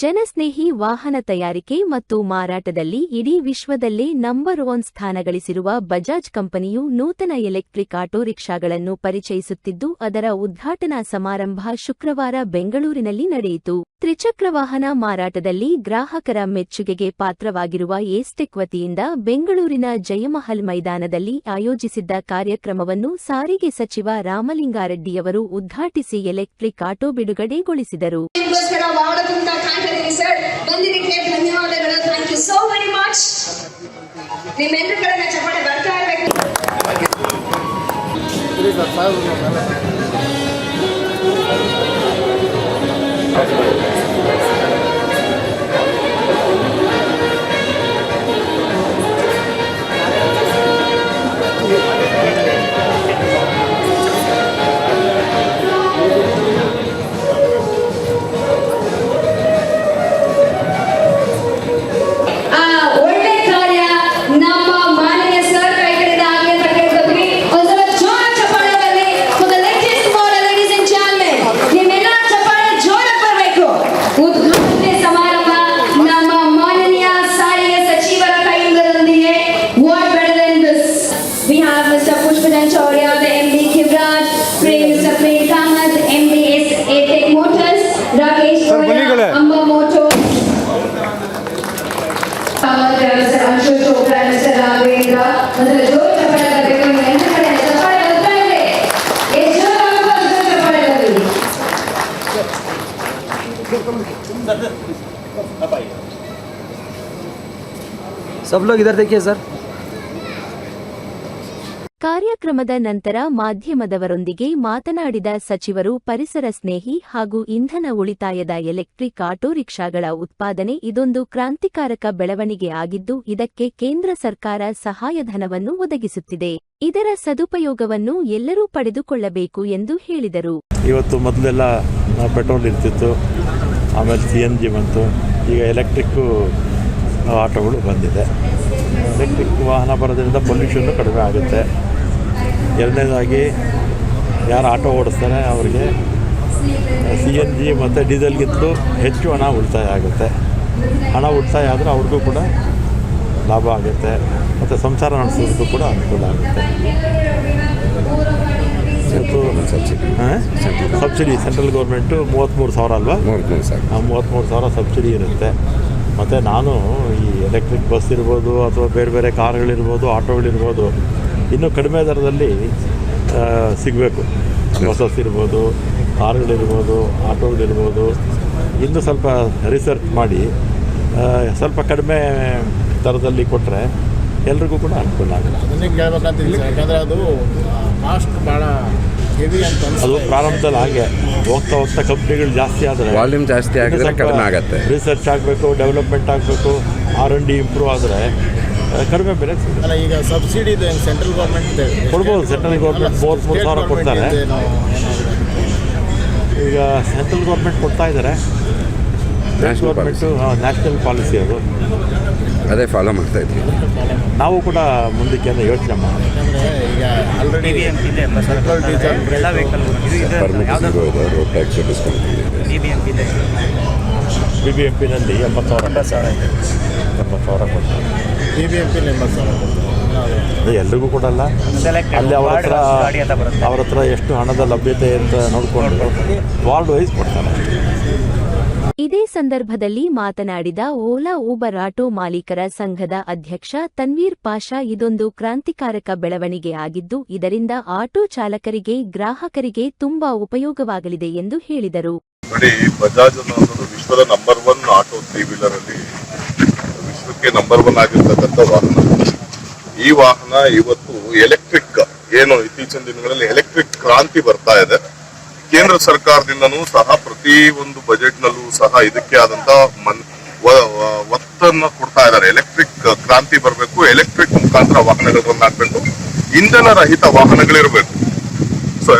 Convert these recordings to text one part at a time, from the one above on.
ಜನಸ್ನೇಹಿ ವಾಹನ ತಯಾರಿಕೆ ಮತ್ತು ಮಾರಾಟದಲ್ಲಿ ಇಡೀ ವಿಶ್ವದಲ್ಲೇ ನಂಬರ್ ಒನ್ ಸ್ಥಾನ ಗಳಿಸಿರುವ ಬಜಾಜ್ ಕಂಪನಿಯು ನೂತನ ಎಲೆಕ್ಟ್ರಿಕ್ ಆಟೋ ರಿಕ್ಷಾಗಳನ್ನು ಪರಿಚಯಿಸುತ್ತಿದ್ದು, ಅದರ ಉದ್ಘಾಟನಾ ಸಮಾರಂಭ ಶುಕ್ರವಾರ ಬೆಂಗಳೂರಿನಲ್ಲಿ ನಡೆಯಿತು. ತ್ರಿಚಕ್ರ ವಾಹನ ಮಾರಾಟದಲ್ಲಿ ಗ್ರಾಹಕರ ಮೆಚ್ಚುಗೆಗೆ ಪಾತ್ರವಾಗಿರುವ ಏಸ್ಟೆಕ್ ವತಿಯಿಂದ ಬೆಂಗಳೂರಿನ ಜಯಮಹಲ್ ಮೈದಾನದಲ್ಲಿ ಆಯೋಜಿಸಿದ್ದ ಕಾರ್ಯಕ್ರಮವನ್ನು ಸಾರಿಗೆ ಸಚಿವ ರಾಮಲಿಂಗಾರೆಡ್ಡಿಯವರು ಉದ್ಘಾಟಿಸಿ ಎಲೆಕ್ಟ್ರಿಕ್ ಆಟೋ ಬಿಡುಗಡೆಗೊಳಿಸಿದರು. have Mr. Pushpadan Chaurya, the MD Khivraj, Mr. Preet Kamath, MD ATEC Motors, Rakesh Goyal, Amba Moto, Mr. Anshu Chopra, Mr. Raghavendra, मतलब जो चपड़ा करते हैं मेहनत करें चपड़ा लगता है ये जो आपको जो चपड़ा लगी सब लोग इधर देखिए सर ಕಾರ್ಯಕ್ರಮದ ನಂತರ ಮಾಧ್ಯಮದವರೊಂದಿಗೆ ಮಾತನಾಡಿದ ಸಚಿವರು, ಪರಿಸರ ಸ್ನೇಹಿ ಹಾಗೂ ಇಂಧನ ಉಳಿತಾಯದ ಎಲೆಕ್ಟ್ರಿಕ್ ಆಟೋ ರಿಕ್ಷಾಗಳ ಉತ್ಪಾದನೆ ಇದೊಂದು ಕ್ರಾಂತಿಕಾರಕ ಬೆಳವಣಿಗೆ ಆಗಿದ್ದು, ಇದಕ್ಕೆ ಕೇಂದ್ರ ಸರ್ಕಾರ ಸಹಾಯಧನವನ್ನು ಒದಗಿಸುತ್ತಿದೆ. ಇದರ ಸದುಪಯೋಗವನ್ನು ಎಲ್ಲರೂ ಪಡೆದುಕೊಳ್ಳಬೇಕು ಎಂದು ಹೇಳಿದರು. ಇವತ್ತು ಮೊದಲೆಲ್ಲ ಪೆಟ್ರೋಲ್ ಇರ್ತಿತ್ತು, ಆಮೇಲೆ ಸಿ ಎನ್ ಜಿ ಬಂತು, ಈಗ ಎಲೆಕ್ಟ್ರಿಕ್ ಆಟೋಗಳು ಬಂದಿದೆ. ಎಲೆಕ್ಟ್ರಿಕ್ ವಾಹನ ಬರೋದ್ರಿಂದ ಪೊಲ್ಯೂಷನ್ನು ಕಡಿಮೆ ಆಗುತ್ತೆ. ಎರಡನೇದಾಗಿ ಯಾರು ಆಟೋ ಓಡಿಸ್ತಾರೆ ಅವರಿಗೆ ಸಿ ಎನ್ ಜಿ ಮತ್ತು ಡೀಸೆಲ್ಗಿಂತಲೂ ಹೆಚ್ಚು ಹಣ ಉಳಿತಾಯ ಆಗುತ್ತೆ. ಹಣ ಉಳಿತಾಯ ಆದರೆ ಅವ್ರಿಗೂ ಕೂಡ ಲಾಭ ಆಗುತ್ತೆ. ಮತ್ತು ಸಂಸಾರ ನಡೆಸೋದಕ್ಕೂ ಕೂಡ ಅನುಕೂಲ ಆಗುತ್ತೆ. ಸಬ್ಸಿಡಿ. ಸೆಂಟ್ರಲ್ ಗೌರ್ಮೆಂಟು ಮೂವತ್ತ್ಮೂರು ಸಾವಿರ ಅಲ್ವಾ? ಮೂವತ್ತ್ಮೂರು ಸಾವಿರ ಸಬ್ಸಿಡಿ ಇರುತ್ತೆ. ಮತ್ತು ನಾನು ಈ ಎಲೆಕ್ಟ್ರಿಕ್ ಬಸ್ ಇರ್ಬೋದು ಅಥವಾ ಬೇರೆ ಬೇರೆ ಕಾರ್ಗಳಿರ್ಬೋದು ಆಟೋಗಳಿರ್ಬೋದು ಇನ್ನೂ ಕಡಿಮೆ ದರದಲ್ಲಿ ಸಿಗಬೇಕು. ಬಸಸ್ ಇರ್ಬೋದು ಕಾರ್ಗಳಿರ್ಬೋದು ಆಟೋಗಳಿರ್ಬೋದು ಇನ್ನೂ ಸ್ವಲ್ಪ ರಿಸರ್ಚ್ ಮಾಡಿ ಸ್ವಲ್ಪ ಕಡಿಮೆ ದರದಲ್ಲಿ ಕೊಟ್ಟರೆ ಎಲ್ರಿಗೂ ಕೂಡ ಅನುಕೂಲ ಆಗುತ್ತೆ. ಅದನ್ನೇ ಕೇಳ್ಬೇಕಂತಿಲ್ಲ ಸರ್. ಯಾಕಂದ್ರೆ ಅದು ಕಾಸ್ಟ್ ಭಾಳ ಹೆವಿ ಅಂತ ಅದು ಪ್ರಾರಂಭದಲ್ಲಿ ಹಾಗೆ ಹೋಗ್ತಾ ಹೋಗ್ತಾ ಕಂಪ್ನಿಗಳು ಜಾಸ್ತಿ ಆದರೆ ವಾಲ್ಯೂಮ್ ಜಾಸ್ತಿ ಆಗಿದ್ರೆ ಕಡಿಮೆ ಆಗುತ್ತೆ. ರಿಸರ್ಚ್ ಆಗಬೇಕು ಡೆವಲಪ್ಮೆಂಟ್ ಆಗಬೇಕು ಆರ್ ಎನ್ ಡಿ ಇಂಪ್ರೂವ್ ಆದರೆ ಕಡಿಮೆ ಬೆಲೆ ಸಿಗುತ್ತೆ. ಅಲ್ಲ ಈಗ ಸಬ್ಸಿಡಿ ಇದೆ ಸೆಂಟ್ರಲ್ ಗೌರ್ಮೆಂಟ್ ಕೊಡ್ಬೋದು, ಸೆಂಟ್ರಲ್ ಗೌರ್ಮೆಂಟ್ ಮೂರು ಮೂರು ಸಾವಿರ ಕೊಡ್ತಾರೆ. ಈಗ ಸೆಂಟ್ರಲ್ ಗೌರ್ಮೆಂಟ್ ಕೊಡ್ತಾ ಇದ್ದಾರೆ National ಗೌರ್ಮೆಂಟು ನ್ಯಾಷನಲ್ ಪಾಲಿಸಿ ಅದು. ಅದೇ ಫಾಲೋ ಮಾಡ್ತಾ ಇದ್ವಿ. ನಾವು ಕೂಡ ಮುಂದಕ್ಕೆ ಅಂತ ಯೋಚನೆ ಮಾಡಿ ಈಗ already petrol diesel road tax discount B B M P ಇದೆ ಬಿ ಬಿ ಎಂ ಪಿನಲ್ಲಿ ಎಂಬತ್ತು ಸಾವಿರ. ಎಂಬತ್ತು ಸಾವಿರ ಕೊಡ್ತಾರೆ. ಬಿ ಬಿ ಎಂ ಪಿ ಎಂಬತ್ತು ಸಾವಿರ ಅದು ಎಲ್ರಿಗೂ ಕೊಡಲ್ಲ. ಅಲ್ಲಿ ಅವ್ರ ಹತ್ರ ಅಂತ ಬರುತ್ತೆ. ಅವ್ರ ಹತ್ರ ಎಷ್ಟು ಹಣದ ಲಭ್ಯತೆ ಅಂತ ನೋಡಿಕೊಂಡು ವಾರ್ಡ್ ವೈಸ್ ಕೊಡ್ತಾರೆ. ಇದೇ ಸಂದರ್ಭದಲ್ಲಿ ಮಾತನಾಡಿದ ಓಲಾ ಊಬರ್ ಆಟೋ ಮಾಲೀಕರ ಸಂಘದ ಅಧ್ಯಕ್ಷ ತನ್ವೀರ್ ಪಾಷಾ ಇದೊಂದು ಕ್ರಾಂತಿಕಾರಕ ಬೆಳವಣಿಗೆ ಆಗಿದ್ದು ಇದರಿಂದ ಆಟೋ ಚಾಲಕರಿಗೆ ಗ್ರಾಹಕರಿಗೆ ತುಂಬಾ ಉಪಯೋಗವಾಗಲಿದೆ ಎಂದು ಹೇಳಿದರು. ಬಜಾಜ್ ಅನ್ನೋದು ವಿಶ್ವದ number one auto three wheeler ಅಲ್ಲಿ ವಿಶ್ವಕ್ಕೆ ನಂಬರ್ ಒನ್ ಆಗಿರ್ತಕ್ಕಂಥ ವಾಹನ. ಈ ವಾಹನ ಇವತ್ತು ಎಲೆಕ್ಟ್ರಿಕ್ ಏನು ಇತ್ತೀಚಿನ ದಿನಗಳಲ್ಲಿ ಎಲೆಕ್ಟ್ರಿಕ್ ಕ್ರಾಂತಿ ಬರ್ತಾ ಇದೆ. ಕೇಂದ್ರ ಸರ್ಕಾರದಿಂದನೂ ಸಹ ಪ್ರತಿ ಒಂದು ಬಜೆಟ್ ನಲ್ಲೂ ಸಹ ಇದಕ್ಕೆ ಆದಂತ ಮನ್ ಒತ್ತನ್ನ ಕೊಡ್ತಾ ಇದ್ದಾರೆ. ಎಲೆಕ್ಟ್ರಿಕ್ ಕ್ರಾಂತಿ ಬರಬೇಕು ಎಲೆಕ್ಟ್ರಿಕ್ ಮುಖಾಂತರ ವಾಹನಗಳನ್ನ ಹಾಕ್ಬೇಕು ಇಂಧನ ರಹಿತ ವಾಹನಗಳಿರಬೇಕು. ಸೊ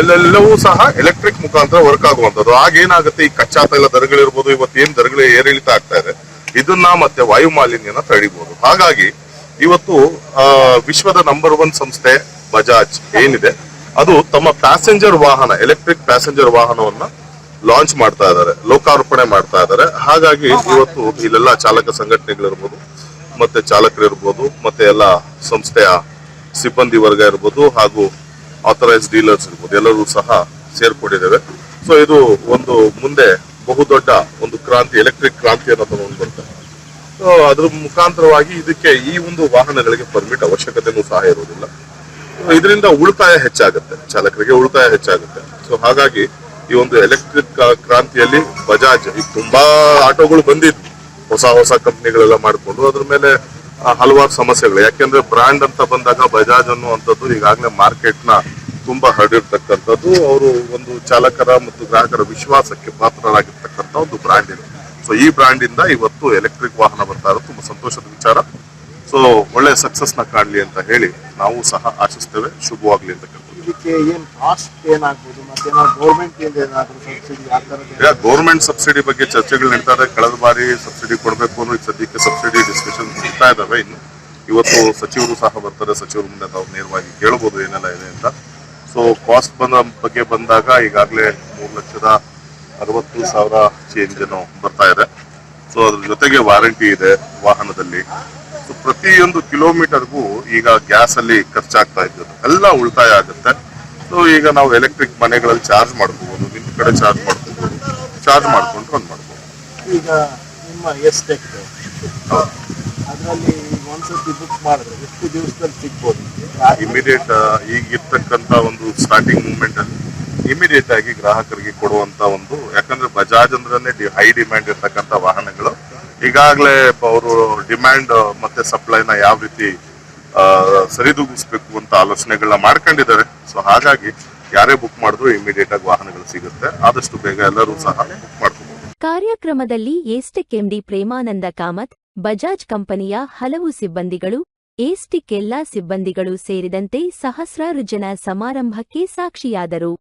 ಎಲ್ಲೆಲ್ಲವೂ ಸಹ ಎಲೆಕ್ಟ್ರಿಕ್ ಮುಖಾಂತರ ವರ್ಕ್ ಆಗುವಂಥದ್ದು. ಆಗೇನಾಗುತ್ತೆ ಈ ಕಚ್ಚಾ ತೈಲ ದರಗಳಿರ್ಬೋದು ಇವತ್ತು ಏನ್ ದರಗಳು ಏರಿಳಿತ ಆಗ್ತಾ ಇದೆ. ಇದನ್ನ ಮತ್ತೆ ವಾಯು ಮಾಲಿನ್ಯನ ತಡಿಬಹುದು ಹಾಗಾಗಿ ಇವತ್ತು ವಿಶ್ವದ ನಂಬರ್ ಒನ್ ಸಂಸ್ಥೆ ಬಜಾಜ್ ಏನಿದೆ, ಅದು ತಮ್ಮ ಪ್ಯಾಸೆಂಜರ್ ವಾಹನ ಎಲೆಕ್ಟ್ರಿಕ್ ಪ್ಯಾಸೆಂಜರ್ ವಾಹನವನ್ನ ಲಾಂಚ್ ಮಾಡ್ತಾ ಇದ್ದಾರೆ, ಲೋಕಾರ್ಪಣೆ ಮಾಡ್ತಾ ಇದ್ದಾರೆ. ಹಾಗಾಗಿ ಇವತ್ತು ಇಲ್ಲೆಲ್ಲ ಚಾಲಕ ಸಂಘಟನೆಗಳಿರ್ಬೋದು, ಮತ್ತೆ ಚಾಲಕರಿರ್ಬೋದು, ಮತ್ತೆ ಎಲ್ಲ ಸಂಸ್ಥೆಯ ಸಿಬ್ಬಂದಿ ವರ್ಗ ಇರ್ಬೋದು, ಹಾಗೂ ಆಥರೈಸ್ ಡೀಲರ್ಸ್ ಇರ್ಬೋದು, ಎಲ್ಲರೂ ಸಹ ಸೇರ್ಕೊಂಡಿದ್ದೇವೆ. ಸೊ ಇದು ಒಂದು ಮುಂದೆ ಬಹುದೊಡ್ಡ ಒಂದು ಕ್ರಾಂತಿ ಎಲೆಕ್ಟ್ರಿಕ್ ಕ್ರಾಂತಿ ಅನ್ನೋದನ್ನ ಒಂದು ಬರುತ್ತೆ. ಸೊ ಅದ್ರ ಮುಖಾಂತರವಾಗಿ ಇದಕ್ಕೆ ಈ ಒಂದು ವಾಹನಗಳಿಗೆ ಪರ್ಮಿಟ್ ಅವಶ್ಯಕತೆನೂ ಸಹ ಇರೋದಿಲ್ಲ ಇದರಿಂದ ಉಳಿತಾಯ ಹೆಚ್ಚಾಗುತ್ತೆ, ಚಾಲಕರಿಗೆ ಉಳಿತಾಯ ಹೆಚ್ಚಾಗುತ್ತೆ. ಸೊ ಹಾಗಾಗಿ ಈ ಒಂದು ಎಲೆಕ್ಟ್ರಿಕ್ ಕ್ರಾಂತಿಯಲ್ಲಿ ಬಜಾಜ್ ಈಗ ತುಂಬಾ ಆಟೋಗಳು ಬಂದಿದ್ವು. ಹೊಸ ಹೊಸ ಕಂಪ್ನಿಗಳೆಲ್ಲ ಮಾಡಿಕೊಂಡು, ಅದ್ರ ಮೇಲೆ ಹಲವಾರು ಸಮಸ್ಯೆಗಳು. ಯಾಕೆಂದ್ರೆ ಬ್ರ್ಯಾಂಡ್ ಅಂತ ಬಂದಾಗ ಬಜಾಜ್ ಅನ್ನುವಂಥದ್ದು ಈಗಾಗಲೇ ಮಾರ್ಕೆಟ್ನ ತುಂಬಾ ಹರಡಿರ್ತಕ್ಕಂಥದ್ದು. ಅವರು ಒಂದು ಚಾಲಕರ ಮತ್ತು ಗ್ರಾಹಕರ ವಿಶ್ವಾಸಕ್ಕೆ ಪಾತ್ರರಾಗಿರ್ತಕ್ಕಂಥ ಒಂದು ಬ್ರ್ಯಾಂಡ್ ಇದೆ. ಸೊ ಈ ಬ್ರಾಂಡ್ ಇಂದ ಇವತ್ತು ಎಲೆಕ್ಟ್ರಿಕ್ ವಾಹನ ಬರ್ತಾ ಇರೋದು. ತುಂಬಾ ಸಂತೋಷದ ವಿಚಾರ. ಸೊ ಒಳ್ಳೆ ಸಕ್ಸಸ್ನ ಕಾಣ್ಲಿ ಅಂತ ಹೇಳಿ ನಾವು ಸಹ ಆಶಿಸ್ತೇವೆ. ಶುಭವಾಗ್ಲಿ ಅಂತ ಗೌರ್ಮೆಂಟ್ ಸಬ್ಸಿಡಿ ಬಗ್ಗೆ ಚರ್ಚೆಗಳು ನಡೀತಾ ಇದೆ. ಕಳೆದ ಬಾರಿ ಸಬ್ಸಿಡಿ ಕೊಡಬೇಕು ಅನ್ನೋ ಸದ್ಯಕ್ಕೆ ಸಬ್ಸಿಡಿ ಡಿಸ್ಕಷನ್ ಸಿಗ್ತಾ ಇದಾವೆ ಇನ್ನು. ಇವತ್ತು ಸಚಿವರು ಸಹ ಬರ್ತಾರೆ. ಸಚಿವರ ಮುಂದೆ ನಾವು ನೇರವಾಗಿ ಕೇಳಬಹುದು ಏನೆಲ್ಲ ಇದೆ ಅಂತ. ಸೊ ಕಾಸ್ಟ್ ಬಂದ ಬಗ್ಗೆ ಬಂದಾಗ ಈಗಾಗಲೇ ಮೂರು ಲಕ್ಷದ ಅರವತ್ತು ಸಾವಿರ ಚೇಂಜ್ ಏನೋ ಬರ್ತಾ ಇದೆ. ಸೊ ಅದ್ರ ಜೊತೆಗೆ ವಾರಂಟಿ ಇದೆ ವಾಹನದಲ್ಲಿ. ಸೊ ಪ್ರತಿಯೊಂದು ಕಿಲೋಮೀಟರ್ಗೂ ಈಗ ಗ್ಯಾಸ್ ಅಲ್ಲಿ ಖರ್ಚಾಗ್ತಾ ಇದ್ದದ್ದು. ಎಲ್ಲ ಉಳಿತಾಯ ಆಗುತ್ತೆ. ಸೊ ಈಗ ನಾವು ಎಲೆಕ್ಟ್ರಿಕ್ ಮನೆಗಳಲ್ಲಿ ಚಾರ್ಜ್ ಮಾಡ್ಕೋಬಹುದು ನಿಮ್ ಕಡೆ ಚಾರ್ಜ್ ಮಾಡ್ಕೋಬಹುದು ಚಾರ್ಜ್ ಮಾಡ್ಕೊಂಡು ರನ್ ಮಾಡ್ಬೋದು. ಈಗ ನಿಮ್ಮ ಎಸ್ಟೆಕ್ ಅದರಲ್ಲಿ ಒಂದ್ಸತಿ ಬುಕ್ ಮಾಡಿದ್ರೆ ಎಷ್ಟು ದಿವಸದಲ್ಲಿ ಸಿಗ್ಬೋದು? ಇಮಿಡಿಯೇಟ್ ಈಗ ಇರ್ತಕ್ಕಂತ ಒಂದು ಸ್ಟಾರ್ಟಿಂಗ್ ಮೂವ್ಮೆಂಟ್ ಅಲ್ಲಿ ಇಮಿಡಿಯೇಟ್ ಆಗಿ ಗ್ರಾಹಕರಿಗೆ ಕೊಡುವಂತ ಒಂದು ಯಾಕಂದ್ರೆ ಬಜಾಜ್ ಅಂದ್ರೆ ಹೈ ಡಿಮ್ಯಾಂಡ್ ಇರ್ತಕ್ಕಂತ ವಾಹನಗಳು. ಈಗಾಗಲೇ ಅವರು ಡಿಮ್ಯಾಂಡ್ ಮತ್ತೆ ಸಪ್ಲೈನ ಯಾವ ರೀತಿ ಆ, ಸರಿದೂಗಿಸ್ಬೇಕು ಅಂತ ಆಲೋಚನೆಗಳನ್ನ ಮಾಡ್ಕೊಂಡಿದ್ದಾರೆ. ಸೊ ಹಾಗಾಗಿ ಯಾರೇ ಬುಕ್ ಮಾಡಿದ್ರು ಇಮಿಡಿಯೇಟ್ ಆಗಿ ವಾಹನಗಳು ಸಿಗುತ್ತೆ. ಆದಷ್ಟು ಬೇಗ ಎಲ್ಲರೂ ಸಹ ಬುಕ್ ಮಾಡ್ಕೋಬಹುದು ಕಾರ್ಯಕ್ರಮದಲ್ಲಿ ಎಸ್ಟೆಕ್ ಎಂಡಿ ಪ್ರೇಮಾನಂದ ಕಾಮತ್ ಬಜಾಜ್ ಕಂಪನಿಯ ಹಲವು ಸಿಬ್ಬಂದಿಗಳು ಏಸ್ಟಿಕ್ ಎಲ್ಲಾ ಸಿಬ್ಬಂದಿಗಳು ಸೇರಿದಂತೆ ಸಹಸ್ರಾರು ಜನ ಸಮಾರಂಭಕ್ಕೆ ಸಾಕ್ಷಿಯಾದರು.